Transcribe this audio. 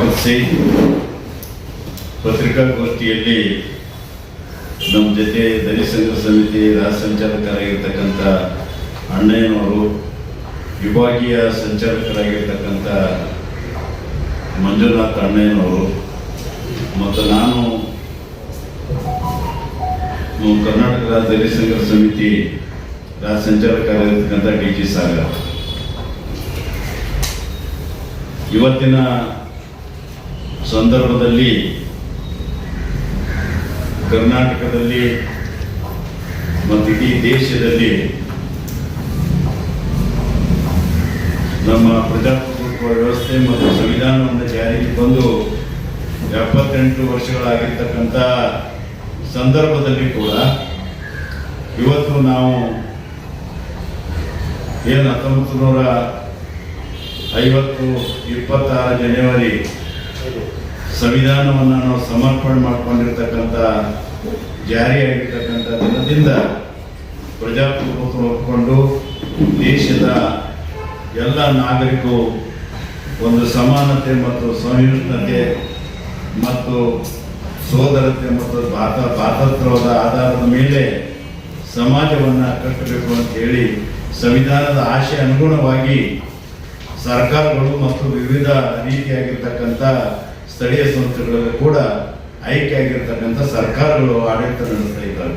ಆರಿಸಿ ಪತ್ರಿಕಾಗೋಷ್ಠಿಯಲ್ಲಿ ನಮ್ಮ ಜೊತೆ ದಲಿತ ಸಂಘ ಸಮಿತಿ ರಾಜ್ಯ ಸಂಚಾಲಕರಾಗಿರ್ತಕ್ಕಂಥ ಅಣ್ಣಯ್ಯನವರು, ವಿಭಾಗೀಯ ಸಂಚಾಲಕರಾಗಿರ್ತಕ್ಕಂಥ ಮಂಜುನಾಥ್ ಅಣ್ಣಯ್ಯನವರು ಮತ್ತು ನಾನು ಕರ್ನಾಟಕ ರಾಜ್ಯ ಸಂಘ ಸಮಿತಿ ರಾಜ್ಯ ಸಂಚಾಲಕರಾಗಿರ್ತಕ್ಕಂಥ ಡಿ ಜಿ ಸಾಗರ್. ಇವತ್ತಿನ ಸಂದರ್ಭದಲ್ಲಿ ಕರ್ನಾಟಕದಲ್ಲಿ ಮತ್ತು ಇಡೀ ದೇಶದಲ್ಲಿ ನಮ್ಮ ಪ್ರಜಾಪ್ರಭುತ್ವ ವ್ಯವಸ್ಥೆ ಮತ್ತು ಸಂವಿಧಾನವನ್ನು ಜಾರಿಗೆ ಬಂದು ಎಪ್ಪತ್ತೆಂಟು ವರ್ಷಗಳಾಗಿರ್ತಕ್ಕಂಥ ಸಂದರ್ಭದಲ್ಲಿ ಕೂಡ ಇವತ್ತು ನಾವು ಏನು ಹತ್ತೊಂಬತ್ತು ನೂರ ಐವತ್ತು ಇಪ್ಪತ್ತಾರು ಜನವರಿ ಸಂವಿಧಾನವನ್ನು ನಾವು ಸಮರ್ಪಣೆ ಮಾಡಿಕೊಂಡಿರ್ತಕ್ಕಂಥ ಜಾರಿಯಾಗಿರ್ತಕ್ಕಂಥ ದಿನದಿಂದ ಪ್ರಜಾಪ್ರಭುತ್ವ ಒಪ್ಪಿಕೊಂಡು ದೇಶದ ಎಲ್ಲ ನಾಗರಿಕರು ಒಂದು ಸಮಾನತೆ ಮತ್ತು ಸಂಯುಕ್ತತೆ ಮತ್ತು ಸೋದರತೆ ಮತ್ತು ಭಾತ ಭಾತತ್ವದ ಆಧಾರದ ಮೇಲೆ ಸಮಾಜವನ್ನು ಕಟ್ಟಬೇಕು ಅಂತ ಹೇಳಿ ಸಂವಿಧಾನದ ಆಶೆ ಅನುಗುಣವಾಗಿ ಸರ್ಕಾರಗಳು ಮತ್ತು ವಿವಿಧ ರೀತಿಯಾಗಿರ್ತಕ್ಕಂಥ ಸ್ಥಳೀಯ ಸಂಸ್ಥೆಗಳಲ್ಲೂ ಕೂಡ ಆಯ್ಕೆ ಆಗಿರ್ತಕ್ಕಂಥ ಸರ್ಕಾರಗಳು ಆಡಳಿತ ನಡೆಸ್ತಾ ಇದ್ದಾವೆ.